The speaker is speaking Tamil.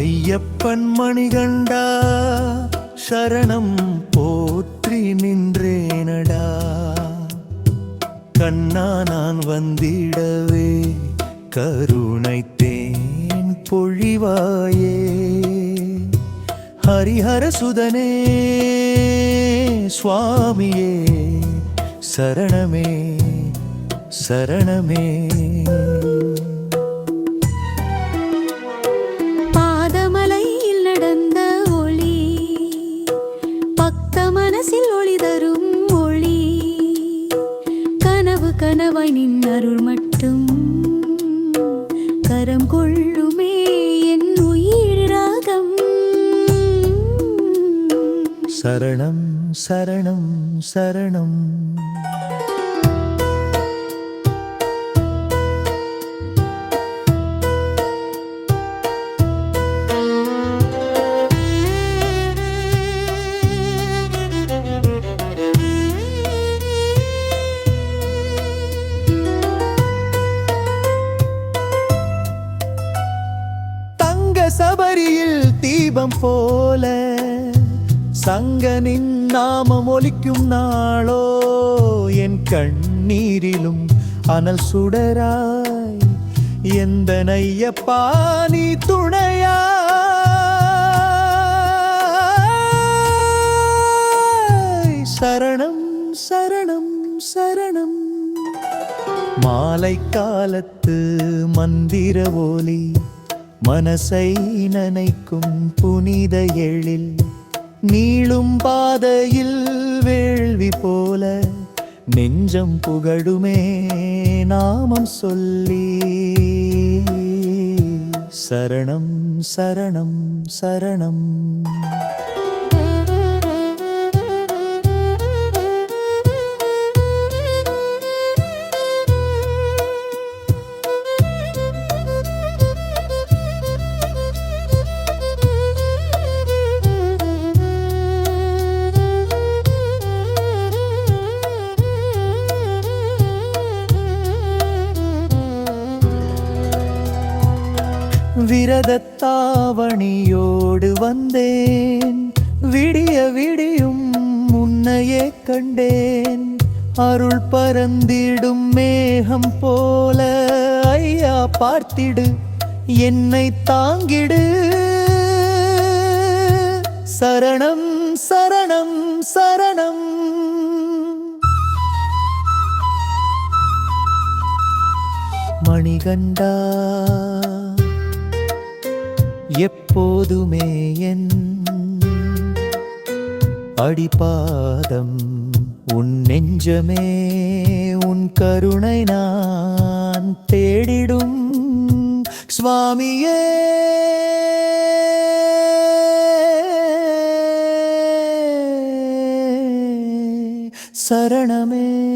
ஐயப்பன் மணிகண்டா சரணம் போற்றி நின்றேனடா. கண்ணா நான் வந்திடவே கருணை தேன் பொழிவாயே. ஹரிஹர சுதனே சுவாமியே சரணமே சரணமே. கனவாய் நின் அருள் மட்டும். கரம் கொள்ளுமே என் உயிர் ராகம். சரணம் சரணம் சரணம். தீபம் போல சங்கனின் நாமம் ஒலிக்கும் நாளோ என் கண்ணீரிலும் அனல் சுடராய் எந்த நையப்பா நீ துணையா? சரணம் சரணம் சரணம். மாலை காலத்து மந்திர ஓலி மனசை நனைக்கும் புனித எழில் நீளும் பாதையில் வேள்வி போல நெஞ்சம் புகழுமே நாமம் சொல்லி. சரணம் சரணம் சரணம். விரதத்தாவணியோடு வந்தேன். விடிய விடியும் முன்னையே கண்டேன். அருள் பரந்திடும் மேகம் போல ஐயா பார்த்திடு என்னை தாங்கிடு. சரணம் சரணம் சரணம். மணிகண்டா எப்போதுமே என் அடிபாதம் உன் நெஞ்சமே உன் கருணை நான் தேடிடும் சுவாமியே. சரணமே.